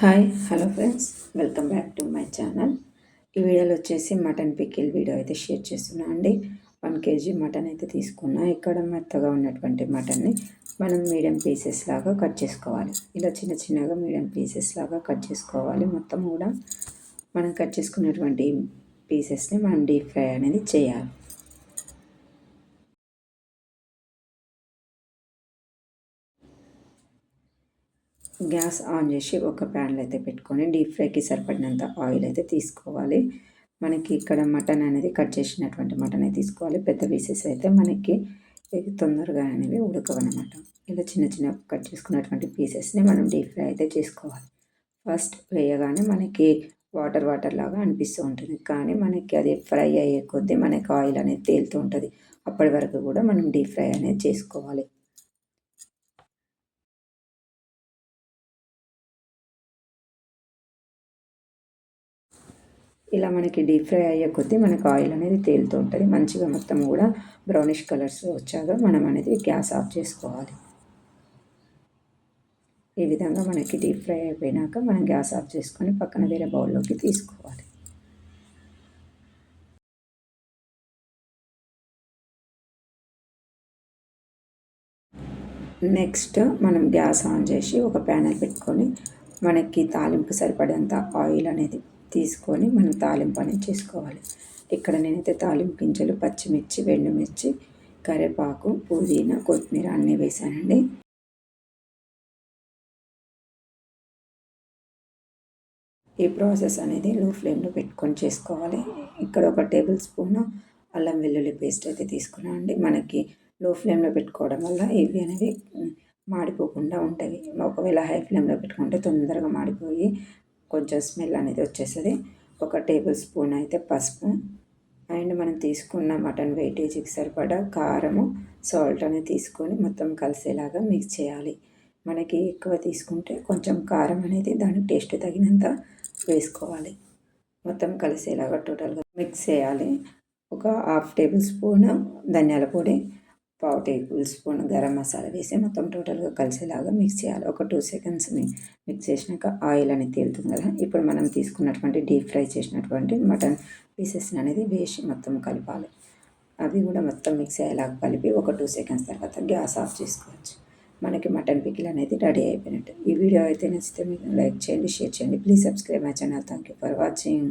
Hi hello friends. Welcome back to my channel. ఈ వీడియోలో వచ్చేసి మటన్ పికిల్ వీడియో అయితే షేర్ చేస్తున్నా అండి. వన్ కేజీ మటన్ అయితే తీసుకున్నా. ఇక్కడ మెత్తగా ఉన్నటువంటి మటన్ని మనం మీడియం పీసెస్ లాగా కట్ చేసుకోవాలి. ఇలా చిన్న చిన్నగా మీడియం పీసెస్ లాగా కట్ చేసుకోవాలి. మొత్తం కూడా మనం కట్ చేసుకున్నటువంటి పీసెస్ని మనం డీప్ ఫ్రై అనేది చేయాలి. గ్యాస్ ఆన్ చేసి ఒక ప్యాన్లో అయితే పెట్టుకొని డీప్ ఫ్రైకి సరిపడినంత ఆయిల్ అయితే తీసుకోవాలి. మనకి ఇక్కడ మటన్ అనేది కట్ చేసినటువంటి మటన్ అయితే తీసుకోవాలి. పెద్ద పీసెస్ అయితే మనకి తొందరగా అనేవి ఉడకవన్నమాట. ఇలా చిన్న చిన్న కట్ చేసుకున్నటువంటి పీసెస్ని మనం డీప్ ఫ్రై అయితే చేసుకోవాలి. ఫస్ట్ వేయగానే మనకి వాటర్ వాటర్ లాగా అనిపిస్తూ ఉంటుంది. కానీ మనకి అది ఫ్రై అయ్యే కొద్దీ మనకి ఆయిల్ అనేది తేలుతూ ఉంటుంది. అప్పటి వరకు కూడా మనం డీప్ ఫ్రై అనేది చేసుకోవాలి. ఇలా మనకి డీప్ ఫ్రై అయ్యే కొద్దీ మనకు ఆయిల్ అనేది తేలుతూ ఉంటుంది. మంచిగా మొత్తం కూడా బ్రౌనిష్ కలర్స్ వచ్చాక మనం అనేది గ్యాస్ ఆఫ్ చేసుకోవాలి. ఈ విధంగా మనకి డీప్ ఫ్రై అయిపోయినాక మనం గ్యాస్ ఆఫ్ చేసుకొని పక్కన వేరే బౌల్లోకి తీసుకోవాలి. నెక్స్ట్ మనం గ్యాస్ ఆన్ చేసి ఒక ప్యానెల్ పెట్టుకొని మనకి తాలింపు సరిపడేంత ఆయిల్ అనేది తీసుకొని మనం తాలింపు అనేది చేసుకోవాలి. ఇక్కడ నేనైతే తాలింపు గింజలు పచ్చిమిర్చి వెండుమిర్చి కరివేపాకు పుదీనా కొత్తిమీర అన్నీ వేసానండి. ఈ ప్రాసెస్ అనేది లో ఫ్లేమ్లో పెట్టుకొని చేసుకోవాలి. ఇక్కడ ఒక టేబుల్ స్పూన్ అల్లం వెల్లుల్లి పేస్ట్ అయితే తీసుకున్నాను అండి. మనకి లో ఫ్లేమ్లో పెట్టుకోవడం వల్ల ఇవి అనేవి మాడిపోకుండా ఉంటాయి. ఒకవేళ హై ఫ్లేమ్లో పెట్టుకుంటే తొందరగా మాడిపోయి కొంచెం స్మెల్ అనేది వచ్చేస్తుంది. ఒక టేబుల్ స్పూన్ అయితే పసుపు. అండ్ మనం తీసుకున్న మటన్ వెయిటేజీకి సరిపడా కారము సాల్ట్ అనేది తీసుకొని మొత్తం కలిసేలాగా మిక్స్ చేయాలి. మనకి ఎక్కువ తీసుకుంటే కొంచెం కారం అనేది దానికి టేస్ట్ తగినంత వేసుకోవాలి. మొత్తం కలిసేలాగా టోటల్గా మిక్స్ చేయాలి. ఒక హాఫ్ టేబుల్ స్పూన్ ధనియాల పొడి పావు టేబుల్ స్పూన్ గరం మసాలా వేసి మొత్తం టోటల్గా కలిసేలాగా మిక్స్ చేయాలి. ఒక టూ సెకండ్స్ మిక్స్ చేసినాక ఆయిల్ అనేది తేలుతుంది కదా. ఇప్పుడు మనం తీసుకున్నటువంటి డీప్ ఫ్రై చేసినటువంటి మటన్ పీసెస్ అనేది వేసి మొత్తం కలపాలి. అవి కూడా మొత్తం మిక్స్ అయ్యేలాగా కలిపి ఒక టూ సెకండ్స్ తర్వాత గ్యాస్ ఆఫ్ చేసుకోవచ్చు. మనకి మటన్ పికిల్ అనేది రెడీ అయిపోయినట్టు. ఈ వీడియో అయితే నచ్చితే మీకు లైక్ చేయండి షేర్ చేయండి. Please subscribe my channel thank you for watching